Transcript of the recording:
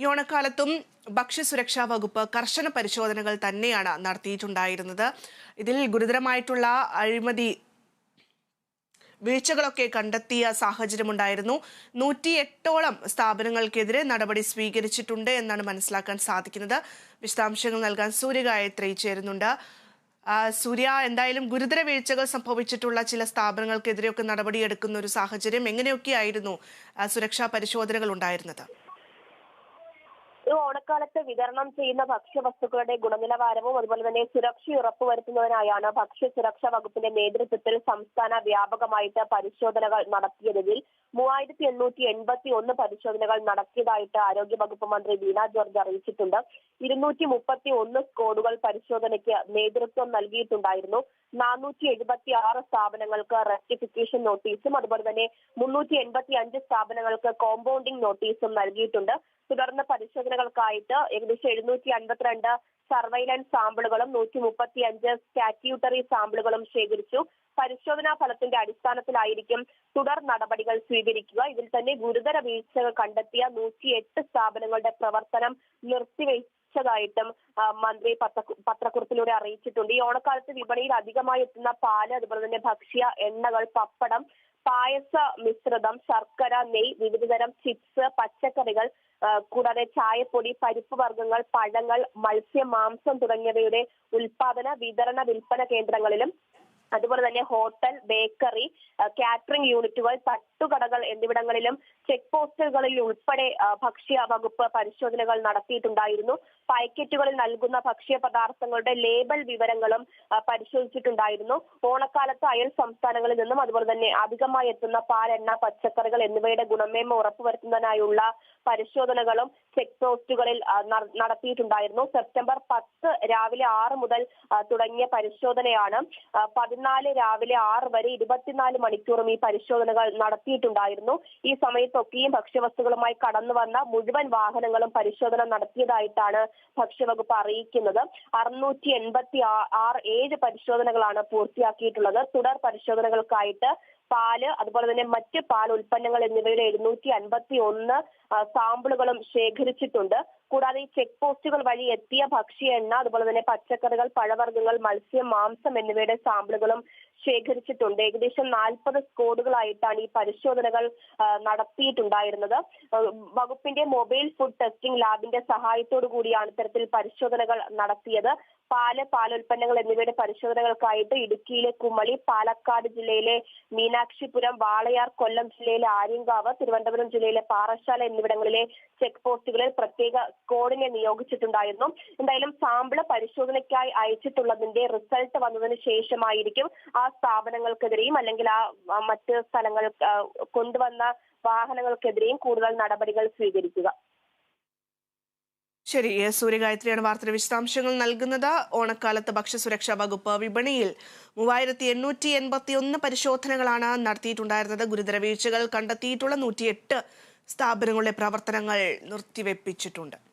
ഈ ഓണക്കാലത്തും ഭക്ഷ്യസുരക്ഷാ വകുപ്പ് കർശന പരിശോധനകൾ തന്നെയാണ് നടത്തിയിട്ടുണ്ടായിരുന്നത്. ഇതിൽ ഗുരുതരമായിട്ടുള്ള അഴിമതി വീഴ്ചകളൊക്കെ കണ്ടെത്തിയ സാഹചര്യമുണ്ടായിരുന്നു. നൂറ്റി എട്ടോളം സ്ഥാപനങ്ങൾക്കെതിരെ നടപടി സ്വീകരിച്ചിട്ടുണ്ട് എന്നാണ് മനസ്സിലാക്കാൻ സാധിക്കുന്നത്. വിശദാംശങ്ങൾ നൽകാൻ സൂര്യ സൂര്യഗായത്രി ചേരുന്നുണ്ട്. സൂര്യ എന്തായാലും ഗുരുതര വീഴ്ചകൾ സംഭവിച്ചിട്ടുള്ള ചില സ്ഥാപനങ്ങൾക്കെതിരെയൊക്കെ നടപടിയെടുക്കുന്ന ഒരു സാഹചര്യം എങ്ങനെയൊക്കെയായിരുന്നു സുരക്ഷാ പരിശോധനകൾ ഉണ്ടായിരുന്നത്? ഓണക്കാലത്ത് വിതരണം ചെയ്യുന്ന ഭക്ഷ്യവസ്തുക്കളുടെ ഗുണനിലവാരവും അതുപോലെ തന്നെ സുരക്ഷ ഉറപ്പുവരുത്തുന്നതിനായാണ് ഭക്ഷ്യ സുരക്ഷാ വകുപ്പിന്റെ നേതൃത്വത്തിൽ സംസ്ഥാന വ്യാപകമായിട്ട് പരിശോധനകൾ നടത്തിയതിൽ മൂവായിരത്തി എണ്ണൂറ്റി എൺപത്തി ഒന്ന് പരിശോധനകൾ നടത്തിയതായിട്ട് ആരോഗ്യ വകുപ്പ് മന്ത്രി വീണ ജോർജ് അറിയിച്ചിട്ടുണ്ട്. ഇരുന്നൂറ്റി മുപ്പത്തി ഒന്ന് സ്കോഡുകൾ പരിശോധനയ്ക്ക് നേതൃത്വം നൽകിയിട്ടുണ്ടായിരുന്നു. നാനൂറ്റി എഴുപത്തി ആറ് സ്ഥാപനങ്ങൾക്ക് റെക്ടിഫിക്കേഷൻ നോട്ടീസും അതുപോലെ തന്നെ മുന്നൂറ്റി എൺപത്തി അഞ്ച് സ്ഥാപനങ്ങൾക്ക് കോമ്പൗണ്ടിംഗ് നോട്ടീസും നൽകിയിട്ടുണ്ട്. തുടർന്ന് പരിശോധനകൾക്കായിട്ട് ഏകദേശം എഴുന്നൂറ്റി അൻപത്തിരണ്ട് സർവൈലൻസ് സാമ്പിളുകളും നൂറ്റി മുപ്പത്തി അഞ്ച് സ്റ്റാറ്റ്യൂട്ടറി സാമ്പിളുകളും ശേഖരിച്ചു. പരിശോധനാ ഫലത്തിന്റെ അടിസ്ഥാനത്തിലായിരിക്കും തുടർ നടപടികൾ സ്വീകരിക്കുക. ഇതിൽ തന്നെ ഗുരുതര വീഴ്ചകൾ കണ്ടെത്തിയ നൂറ്റിയെട്ട് സ്ഥാപനങ്ങളുടെ പ്രവർത്തനം നിർത്തിവെച്ചതായിട്ടും മന്ത്രി പത്ര- പത്രക്കുറിപ്പിലൂടെ അറിയിച്ചിട്ടുണ്ട്. ഈ ഓണക്കാലത്ത് വിപണിയിൽ അധികമായി എത്തുന്ന പാൽ അതുപോലെ തന്നെ ഭക്ഷ്യ എണ്ണകൾ പപ്പടം പായസ മിശ്രിതം ശർക്കര നെയ് വിവിധതരം ചിപ്സ് പച്ചക്കറികൾ കൂടാതെ ചായപ്പൊടി പരിപ്പ് വർഗങ്ങൾ പഴങ്ങൾ മത്സ്യ മാംസം തുടങ്ങിയവയുടെ ഉൽപാദന വിതരണ വിൽപ്പന കേന്ദ്രങ്ങളിലും അതുപോലെ തന്നെ ഹോട്ടൽ ബേക്കറി കാറ്ററിംഗ് യൂണിറ്റുകൾ തട്ടുകടകൾ എന്നിവിടങ്ങളിലും ചെക്ക് പോസ്റ്റുകളിൽ ഉൾപ്പെടെ ഭക്ഷ്യ വകുപ്പ് പരിശോധനകൾ നടത്തിയിട്ടുണ്ടായിരുന്നു. പാക്കറ്റുകളിൽ നൽകുന്ന ഭക്ഷ്യ പദാർത്ഥങ്ങളുടെ ലേബൽ വിവരങ്ങളും പരിശോധിച്ചിട്ടുണ്ടായിരുന്നു. ഓണക്കാലത്ത് അയൽ സംസ്ഥാനങ്ങളിൽ നിന്നും അതുപോലെ തന്നെ അധികമായി എത്തുന്ന പാൽ എണ്ണ പച്ചക്കറികൾ എന്നിവയുടെ ഗുണമേന്മ ഉറപ്പുവരുത്തുന്നതിനായുള്ള പരിശോധനകളും ചെക്ക് പോസ്റ്റുകളിൽ നടത്തിയിട്ടുണ്ടായിരുന്നു. സെപ്റ്റംബർ പത്ത് രാവിലെ ആറ് മുതൽ തുടങ്ങിയ പരിശോധനയാണ്. പതിനാല് രാവിലെ ആറ് വരെ ഇരുപത്തിനാല് മണിക്കൂറും ഈ പരിശോധനകൾ നടത്തിയിട്ടുണ്ടായിരുന്നു. ഈ സമയത്തൊക്കെയും ഭക്ഷ്യവസ്തുക്കളുമായി കടന്നു വന്ന മുഴുവൻ വാഹനങ്ങളും പരിശോധന നടത്തിയതായിട്ടാണ് ഭക്ഷ്യവകുപ്പ് അറിയിക്കുന്നത്. അറുന്നൂറ്റി എൺപത്തി ആറ് ഏഴ് പരിശോധനകളാണ് പൂർത്തിയാക്കിയിട്ടുള്ളത്. തുടർ പരിശോധനകൾക്കായിട്ട് പാൽ അതുപോലെ തന്നെ മറ്റ് പാൽ ഉൽപ്പന്നങ്ങൾ എന്നിവയുടെ എഴുന്നൂറ്റി അൻപത്തി ഒന്ന് സാമ്പിളുകളും ശേഖരിച്ചിട്ടുണ്ട്. കൂടാതെ ഈ ചെക്ക് പോസ്റ്റുകൾ വഴി എത്തിയ ഭക്ഷ്യ എണ്ണ അതുപോലെ തന്നെ പച്ചക്കറികൾ പഴവർഗങ്ങൾ മത്സ്യം മാംസം എന്നിവയുടെ സാമ്പിളുകളും ശേഖരിച്ചിട്ടുണ്ട്. ഏകദേശം നാൽപ്പത് സ്കോഡുകളായിട്ടാണ് ഈ പരിശോധനകൾ നടത്തിയിട്ടുണ്ടായിരുന്നത്. വകുപ്പിന്റെ മൊബൈൽ ഫുഡ് ടെസ്റ്റിംഗ് ലാബിന്റെ സഹായത്തോടു കൂടിയാണ് ഇത്തരത്തിൽ പരിശോധനകൾ നടത്തിയത്. പാൽ പാലുൽപ്പന്നങ്ങൾ എന്നിവയുടെ പരിശോധനകൾക്കായിട്ട് ഇടുക്കിയിലെ കുമളി പാലക്കാട് ജില്ലയിലെ മീനാക്ഷിപുരം വാളയാർ കൊല്ലം ജില്ലയിലെ ആര്യങ്കാവ് തിരുവനന്തപുരം ജില്ലയിലെ പാറശാല എന്നിവിടങ്ങളിലെ ചെക്ക് പോസ്റ്റുകളിൽ പ്രത്യേക സ്ക്വാഡിനെ നിയോഗിച്ചിട്ടുണ്ടായിരുന്നു. എന്തായാലും സാമ്പിൾ പരിശോധനയ്ക്കായി അയച്ചിട്ടുള്ളതിന്റെ റിസൾട്ട് വന്നതിന് ശേഷമായിരിക്കും ആ സ്ഥാപനങ്ങൾക്കെതിരെയും അല്ലെങ്കിൽ ആ മറ്റ് സ്ഥലങ്ങൾ കൊണ്ടുവന്ന വാഹനങ്ങൾക്കെതിരെയും കൂടുതൽ നടപടികൾ സ്വീകരിക്കുക. ശരി സൂര്യഗായത്രിയാണ് വാർത്തയുടെ വിശദാംശങ്ങൾ നൽകുന്നത്. ഓണക്കാലത്ത് ഭക്ഷ്യസുരക്ഷാ വകുപ്പ് വിപണിയിൽ മൂവായിരത്തി എണ്ണൂറ്റി എൺപത്തി ഒന്ന് പരിശോധനകളാണ് നടത്തിയിട്ടുണ്ടായിരുന്നത്. ഗുരുതര വീഴ്ചകൾ കണ്ടെത്തിയിട്ടുള്ള നൂറ്റിയെട്ട് സ്ഥാപനങ്ങളുടെ പ്രവർത്തനങ്ങൾ നിർത്തിവെപ്പിച്ചിട്ടുണ്ട്.